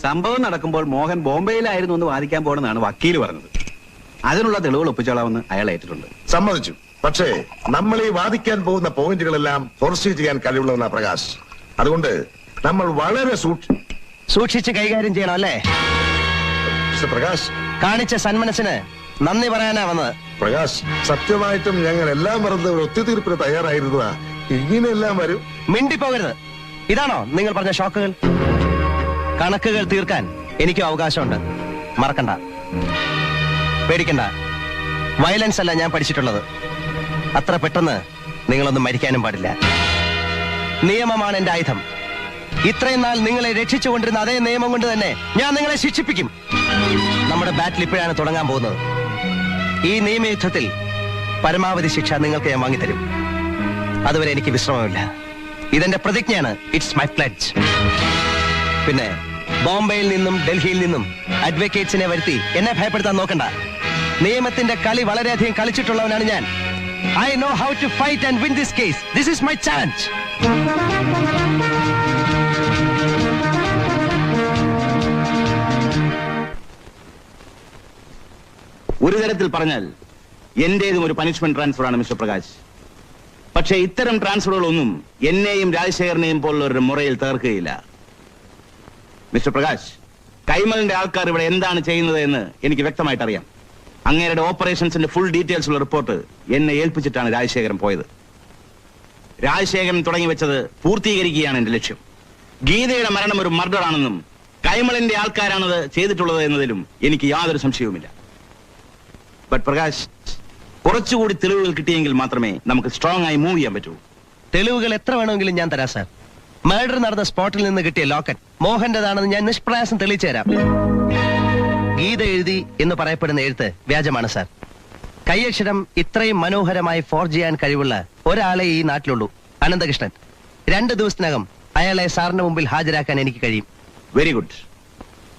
സംഭവം നടക്കുമ്പോൾ മോഹൻ ബോംബെയിലായിരുന്നു എന്ന് വാദിക്കാൻ പോണെന്നാണ് വക്കീൽ പറഞ്ഞത്. അതിനുള്ള തെളിവുകൾ ഒപ്പിച്ചോളാമെന്ന് അയാൾ ഏറ്റിട്ടുണ്ട്. സമ്മതിച്ചു. പക്ഷേ നമ്മൾ ഈ വാദിക്കാൻ പോകുന്ന പോയിന്റുകളെല്ലാം ഫോർസീവ് ചെയ്യാൻ കഴിവുള്ളവനാ പ്രകാശ്. അതുകൊണ്ട് നമ്മൾ വളരെ സൂക്ഷി സൂക്ഷിച്ച് കൈകാര്യം ചെയ്യണം അല്ലേ? മിസ്റ്റർ പ്രകാശ്. കാണിച്ച സന്മനസ്സിന് നന്ദി പറയാനാ വന്നത്. പ്രകാശ് സത്യമായിട്ടും ഞങ്ങൾ എല്ലാം മറന്ന് ഒരു ഒത്തുതീർപ്പിന് തയ്യാറായിരുന്നതാ. ഇങ്ങനെയെല്ലാം വരും. മിണ്ടിപ്പോകരുത്. ഇതാണോ നിങ്ങൾ പറഞ്ഞ ഷോക്കുകൾ? കണക്കുകൾ തീർക്കാൻ എനിക്കും അവകാശമുണ്ട്. മറക്കണ്ട. പേടിക്കണ്ട. വയലൻസ് അല്ല ഞാൻ പഠിച്ചിട്ടുള്ളത്. അത്ര പെട്ടെന്ന് നിങ്ങളൊന്നും മരിക്കാനും പാടില്ല. നിയമമാണ് എന്റെ ആയുധം. ഇത്രയും നാൾ നിങ്ങളെ രക്ഷിച്ചുകൊണ്ടിരുന്ന അതേ നിയമം കൊണ്ട് തന്നെ ഞാൻ നിങ്ങളെ ശിക്ഷിപ്പിക്കും. നമ്മുടെ ബാറ്റിൽ ഇപ്പോഴാണ് തുടങ്ങാൻ പോകുന്നത്. ഈ നിയമയുദ്ധത്തിൽ പരമാവധി ശിക്ഷ നിങ്ങൾക്ക് ഞാൻ വാങ്ങിത്തരും. അതുവരെ എനിക്ക് വിശ്രമമില്ല. ഇതെന്റെ പ്രതിജ്ഞയാണ്. ഇറ്റ്സ് മൈ പ്ലഡ്ജ് പിന്നെ ബോംബെയിൽ നിന്നും ഡൽഹിയിൽ നിന്നും അഡ്വക്കേറ്റ്സിനെ വരുത്തി. എന്നെ ഭയപ്പെടുത്താൻ നോക്കണ്ട. നിയമത്തിന്റെ കളി വളരെയധികം കളിച്ചിട്ടുള്ളവനാണ് ഞാൻ. I know how to fight and win this case this is my challenge ഒരു തരത്തിൽ പറഞ്ഞാൽ എന്റേതും ഒരു പനിഷ്മെന്റ് ട്രാൻസ്ഫർ ആണ് മിസ്റ്റർ പ്രകാശ്. പക്ഷേ ഇത്തരം ട്രാൻസ്ഫറുകളൊന്നും എന്നെയും രാജശേഖരനെയും പോലുള്ളവരുടെ മുറയിൽ തകർക്കുകയില്ല. മിസ്റ്റർ പ്രകാശ് കൈമലിന്റെ ആൾക്കാർ ഇവിടെ എന്താണ് ചെയ്യുന്നത് എന്ന് എനിക്ക് വ്യക്തമായിട്ട് അറിയാം അങ്ങേരുടെ ഓപ്പറേഷൻസിന്റെ ഫുൾ ഡീറ്റെയിൽസ് ഉള്ള റിപ്പോർട്ട് എന്നെ ഏൽപ്പിച്ചിട്ടാണ് രാജശേഖരൻ പോയത്. രാജശേഖരൻ തുടങ്ങി വെച്ചത് പൂർത്തീകരിക്കുകയാണ് എന്റെ ലക്ഷ്യം. ഗീതയുടെ മരണം ഒരു മർഡർ ആണെന്നും കൈമളിന്റെ ആൾക്കാരാണത് ചെയ്തിട്ടുള്ളത് എന്നതിലും എനിക്ക് യാതൊരു സംശയവുമില്ല. ബട്ട് പ്രകാശ് കുറച്ചുകൂടി തെളിവുകൾ കിട്ടിയെങ്കിൽ മാത്രമേ നമുക്ക് സ്ട്രോങ് ആയി മൂവ് ചെയ്യാൻ പറ്റൂ. തെളിവുകൾ എത്ര വേണമെങ്കിലും ഞാൻ തരാം സാർ മർഡർ നടന്ന സ്പോട്ടിൽ നിന്ന് കിട്ടിയ ലോക്കറ്റ് മോഹന്റേതാണെന്ന് ഞാൻ നിഷ്പ്രയാസം തെളിയിച്ചു തരാം. ഗീത എഴുതി എന്ന് പറയപ്പെടുന്ന എഴുത്ത് വ്യാജമാണ് സാർ. കൈയക്ഷരം ഇത്രയും മനോഹരമായി ഫോർജ് ചെയ്യാൻ കഴിവുള്ള ഒരാളെ ഈ നാട്ടിലുള്ളൂ. അനന്തകൃഷ്ണൻ. രണ്ട് ദിവസത്തിനകം അയാളെ സാറിന് മുമ്പിൽ ഹാജരാക്കാൻ എനിക്ക് കഴിയും. വെരി ഗുഡ്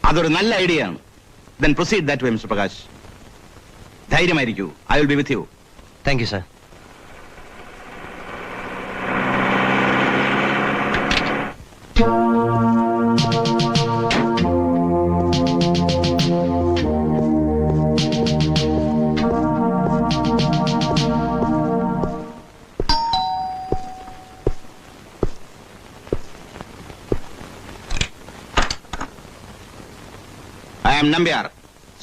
അതൊരു നല്ല ഐഡിയ ആണ്. Then proceed that way mister Prakash ധൈര്യമായിരിക്കൂ. I will be with you thank you sir I am Nambiar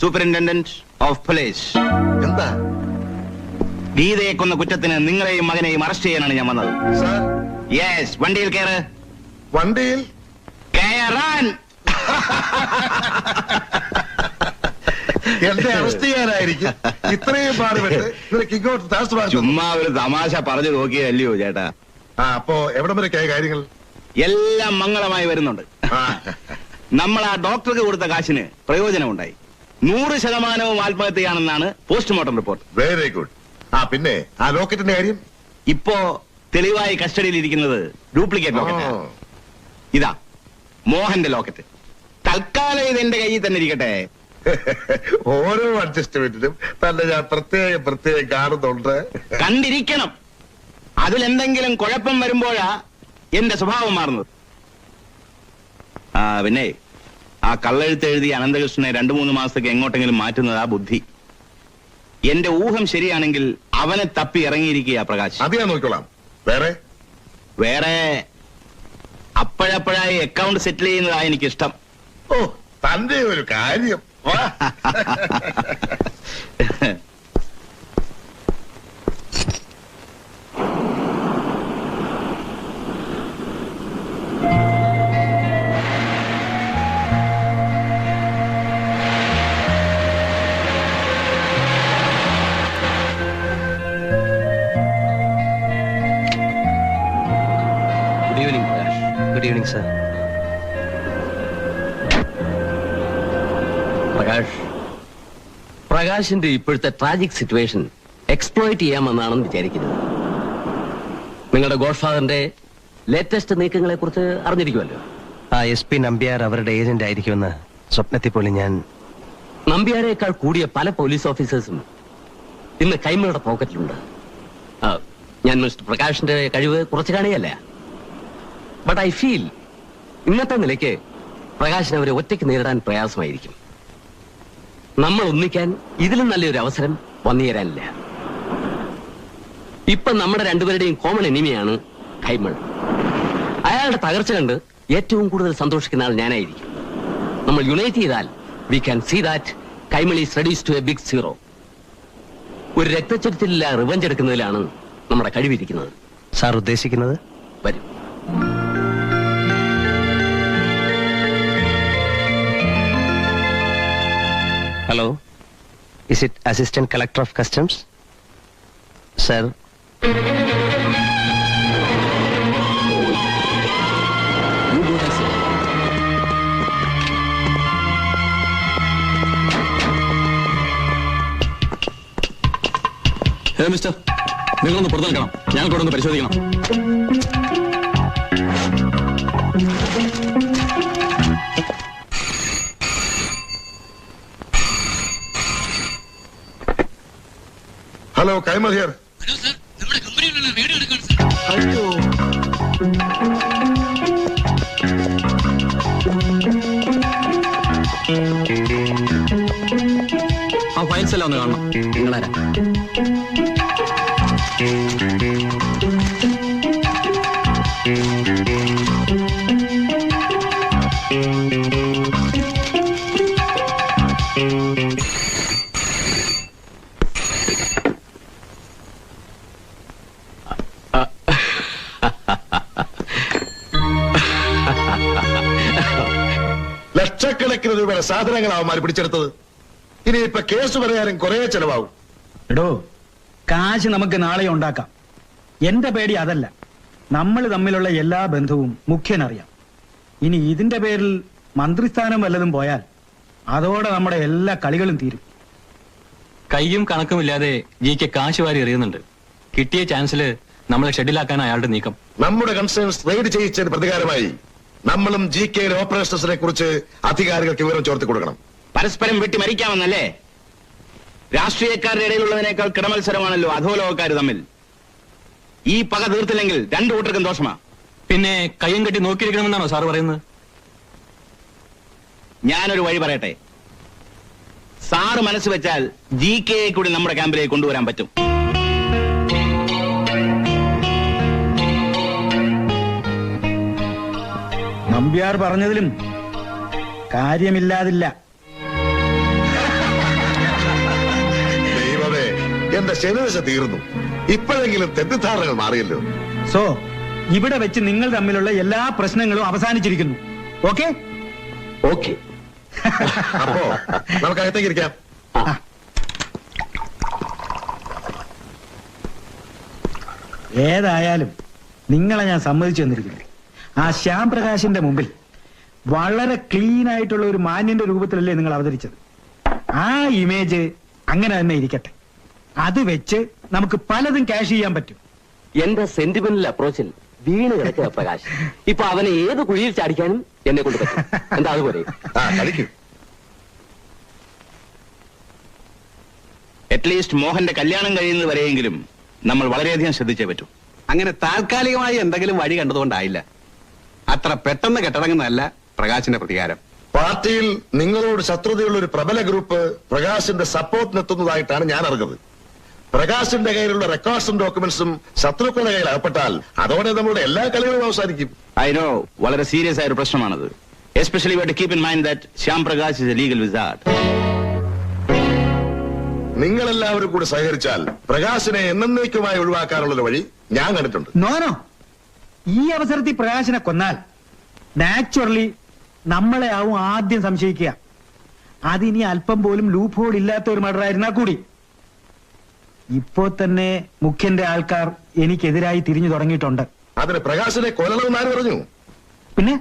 Superintendent of police എന്താ? ഗീതയെ കൊന്ന കുറ്റത്തിന് നിങ്ങളെയും മകനെയും അറസ്റ്റ് ചെയ്യാനാണ് ഞാൻ വന്നത്. യെസ് വണ്ടിയിൽ കയറ് വണ്ടിയിൽ? കയറാൻ എന്റെ അറസ്റ്റ് ചെയ്യാനായിരിക്കും ഇത്രയും പാടുപെട്ട് നിനക്ക് ഇങ്ങോട്ട് ചുമ്മാ ഒരു തമാശ പറഞ്ഞു നോക്കിയല്ലയോ ചേട്ടാ. ആ അപ്പോ എവിടം കേ കാര്യങ്ങൾ? എല്ലാം മംഗളമായി വരുന്നുണ്ട്. നമ്മൾ ആ ഡോക്ടർക്ക് കൊടുത്ത കാശിന് പ്രയോജനമുണ്ടായി. നൂറ് ശതമാനവും ആത്മഹത്യയാണെന്നാണ് പോസ്റ്റ്മോർട്ടം റിപ്പോർട്ട്. വെരി ഗുഡ് ആ പിന്നെ ആ ലോക്കറ്റിന്റെ കാര്യം? ഇപ്പോ തെളിവായി കസ്റ്റഡിയിൽ ഇരിക്കുന്നത് ഡ്യൂപ്ലിക്കേറ്റ് ലോക്കറ്റ്. ഇതാ മോഹന്റെ ലോക്കറ്റ്. തൽക്കാലം ഇത് എന്റെ കയ്യിൽ തന്നെ ഇരിക്കട്ടെ. ഓരോ അഡ്ജസ്റ്റ്മെന്റിനും തന്നെ ഞാൻ പ്രത്യേക പ്രത്യേകം കാണുന്നുണ്ട്. കണ്ടിരിക്കണം. അതിലെന്തെങ്കിലും കുഴപ്പം വരുമ്പോഴാ എന്റെ സ്വഭാവം മാറുന്നത്. ആ പിന്നെ ആ കള്ളെഴുത്ത് എഴുതി അനന്തകൃഷ്ണനെ രണ്ടു മൂന്ന് മാസത്തേക്ക് എങ്ങോട്ടെങ്കിലും മാറ്റുന്നത് ആ ബുദ്ധി. എന്റെ ഊഹം ശരിയാണെങ്കിൽ അവനെ തപ്പി ഇറങ്ങിയിരിക്കുക പ്രകാശ്. അത് ഞാൻ നോക്കിക്കോളാം. വേറെ? വേറെ അപ്പോഴപ്പോഴായി അക്കൗണ്ട് സെറ്റിൽ ചെയ്യുന്നതാണ് എനിക്കിഷ്ടം. ഓ തന്റെ ഒരു കാര്യം. പ്രകാശ്. പ്രകാശിന്റെ ഇപ്പോഴത്തെ ട്രാജിക് സിറ്റുവേഷൻ എക്സ്പ്ലോയിറ്റ് ചെയ്യാമെന്നാണെന്ന് വിചാരിക്കുന്നത് നിങ്ങളുടെ ഗോഡ്ഫാദറിന്റെ ലേറ്റസ്റ്റ് നീക്കങ്ങളെ കുറിച്ച് അറിഞ്ഞിരിക്കുമല്ലോ. ആ എസ് പി നമ്പ്യാർ അവരുടെ ഏജന്റ് ആയിരിക്കുമെന്ന് സ്വപ്നത്തിൽ പോലും ഞാൻ നമ്പ്യാരേക്കാൾ കൂടിയ പല പോലീസ് ഓഫീസേഴ്സും ഇന്ന് കൈമയുടെ പോക്കറ്റിലുണ്ട്. ആ, ഞാൻ മിസ്റ്റർ പ്രകാശിന്റെ കഴിവ് കുറച്ച് കാണുകയല്ല. ബട്ട് ഐ ഫീൽ ഇന്നത്തെ നിലയ്ക്ക് പ്രകാശിന് അവരെ ഒറ്റയ്ക്ക് നേരിടാൻ പ്രയാസമായിരിക്കും. നമ്മൾ ഒന്നിക്കാൻ ഇതിലും നല്ലൊരു അവസരം വന്നു തരാനില്ല ഇപ്പൊ നമ്മുടെ രണ്ടുപേരുടെയും കോമൺ എനിമിയാണ് കൈമൾ. അയാളുടെ തകർച്ച കണ്ട് ഏറ്റവും കൂടുതൽ സന്തോഷിക്കുന്ന ആൾ ഞാനായിരിക്കും. നമ്മൾ യുണൈറ്റ് ചെയ്താൽ we can see that Kaimal is readies to a big zero ഒരു രക്തച്ചൊരിച്ചിലില്ല റിവഞ്ച് എടുക്കുന്നതിലാണ് നമ്മുടെ കഴിവിരിക്കുന്നത്. സാർ ഉദ്ദേശിക്കുന്നത്? വരും. Hello is it assistant collector of customs sir mister നിങ്ങളൊന്ന് പുറത്തു നിൽക്കണം. ഞങ്ങൾക്ക് ഇവിടെ ഒന്ന് പരിശോധിക്കണം. ഹലോ കൈമൽ ഹിയർ ആ ഫയൽസ് എല്ലാം ഒന്ന് കാണണം. നിങ്ങളാരാ? ലക്ഷക്കണക്കിന് രൂപയുടെ സാധനങ്ങളാവും മാറി പിടിച്ചെടുത്തത്. ഇനി ഇപ്പൊ കേസ് പറയാനും കുറെ ചെലവാകും. എടോ കാശ് നമുക്ക് നാളെ ഉണ്ടാക്കാം. എന്റെ പേടി അതല്ല. നമ്മൾ തമ്മിലുള്ള എല്ലാ ബന്ധവും മുഖ്യനറിയാം. ഇനി ഇതിന്റെ പേരിൽ മന്ത്രിസ്ഥാനം വല്ലതും പോയാൽ അതോടെ നമ്മുടെ എല്ലാ കളികളും തീരും. കയ്യും കണക്കുമില്ലാതെ ജിക്ക് കാശ് വാരി എറിയുന്നുണ്ട്. കിട്ടിയ ചാൻസിൽ നമ്മളെ ഷെഡിലാക്കാൻ അയാളുടെ നീക്കം. നമ്മുടെ കൺസേൺസ് റെയ്ഡ് ചെയ്യിച്ചതിന് പ്രതികാരമായി. നമ്മളും ജി കെയിലെ ഓപ്പറേഷൻസിനെ കുറിച്ച് അധികാരികൾക്ക് വിവരം ചോർത്തി കൊടുക്കണം. പരസ്പരം വെട്ടി മരിക്കാമെന്നല്ലേ? രാഷ്ട്രീയക്കാരുടെ ഇടയിലുള്ളതിനേക്കാൾ കിടമത്സരമാണല്ലോ അധോലോകക്കാർ തമ്മിൽ. ഈ പക തീർത്തില്ലെങ്കിൽ രണ്ടു കൂട്ടർക്കും ദോഷമാ. പിന്നെ കയ്യും കെട്ടി നോക്കിയിരിക്കണമെന്നാണോ സാർ പറയുന്നത്? ഞാനൊരു വഴി പറയട്ടെ. സാറ് മനസ്സ് വെച്ചാൽ ജി കെയെ കൂടി നമ്മുടെ ക്യാമ്പിലേക്ക് കൊണ്ടുവരാൻ പറ്റും. നമ്പ്യാർ പറഞ്ഞതിലും കാര്യമില്ലാതില്ല. ദൈവമേ എന്റെ ശനിദശ തീർന്നു. ഇപ്പോഴെങ്കിലും തെറ്റിദ്ധാരണകൾ മാറിയല്ലോ. സോ ഇവിടെ വെച്ച് നിങ്ങൾ തമ്മിലുള്ള എല്ലാ പ്രശ്നങ്ങളും അവസാനിച്ചിരിക്കുന്നു. ഓക്കെ? ഓക്കെ. അപ്പോ നമുക്ക് അകത്തേക്ക് ഇരിക്കാം. ഏതായാലും നിങ്ങളെ ഞാൻ സമ്മതിച്ചു തന്നിരിക്കുന്നു. ആ ശ്യാം പ്രകാശിന്റെ മുമ്പിൽ വളരെ ക്ലീൻ ആയിട്ടുള്ള ഒരു മാന്യന്റെ രൂപത്തിലല്ലേ നിങ്ങൾ അവതരിച്ചത്. ആ ഇമേജ് അങ്ങനെ തന്നെ ഇരിക്കട്ടെ. അത് വെച്ച് നമുക്ക് പലതും ക്യാഷ് ചെയ്യാൻ പറ്റും. എന്റെ സെന്റിമെന്റൽ അപ്രോച്ചിൽ വീണ് കിടക്കുക പ്രകാശ്. ഇപ്പൊ അവനെ ഏത് കുഴിയിൽ ചാടിക്കാനും എന്നെ കൊണ്ട് പറ്റും. എന്താ അതുപോലെ? അറ്റ്ലീസ്റ്റ് മോഹന്റെ കല്യാണം കഴിയുന്നത് വരെയെങ്കിലും നമ്മൾ വളരെയധികം ശ്രദ്ധിച്ചേ പറ്റൂ. അങ്ങനെ താൽക്കാലികമായി എന്തെങ്കിലും വഴി കണ്ടതുകൊണ്ടായില്ല. അത്ര പെട്ടെന്ന് കെട്ടടങ്ങുന്നതല്ല പ്രകാശിന്റെ പ്രതികാരം. പാർട്ടിയിൽ നിങ്ങളോട് ശത്രുതയുള്ള ഒരു പ്രബല ഗ്രൂപ്പ് പ്രകാശിന്റെ സപ്പോർട്ടിനെത്തുന്നതായിട്ടാണ് ഞാൻ അറിഞ്ഞത്. പ്രകാശിന്റെ കയ്യിലുള്ള റെക്കോർഡ്സും ഡോക്യുമെന്റ്സും ശത്രുക്കളുടെ കയ്യിൽ അകപ്പെട്ടാൽ അതോടെ നമ്മുടെ എല്ലാ കളികളും അവസാനിക്കും. ഐ നോ വളരെ സീരിയസ് ആയ ഒരു പ്രശ്നമാണത് especially you keep in mind that Shyam Prakash is a legal wizard നിങ്ങളെല്ലാവരും കൂടി സഹകരിച്ചാൽ പ്രകാശിനെ എന്നേക്കുമായി ഒഴിവാക്കാനുള്ള ഒരു വഴി ഞാൻ കണ്ടിട്ടുണ്ട്. നോനോ ഈ അവസരത്തിൽ പ്രകാശനെ കൊന്നാൽ നാച്ചുറലി നമ്മളെ ആവും ആദ്യം സംശയിക്കുക. അതിനി അല്പം പോലും ലൂപ്പ് ഹോൾ ഇല്ലാത്ത ഒരു മർഡർ ആയിരുന്നാ കൂടി. ഇപ്പോ തന്നെ മുഖ്യന്റെ ആൾക്കാർ എനിക്കെതിരായി തിരിഞ്ഞു തുടങ്ങിയിട്ടുണ്ട്. അതിന് പ്രകാശനെ കൊല്ലണമെന്ന് ആര് പറഞ്ഞു? പിന്നെ?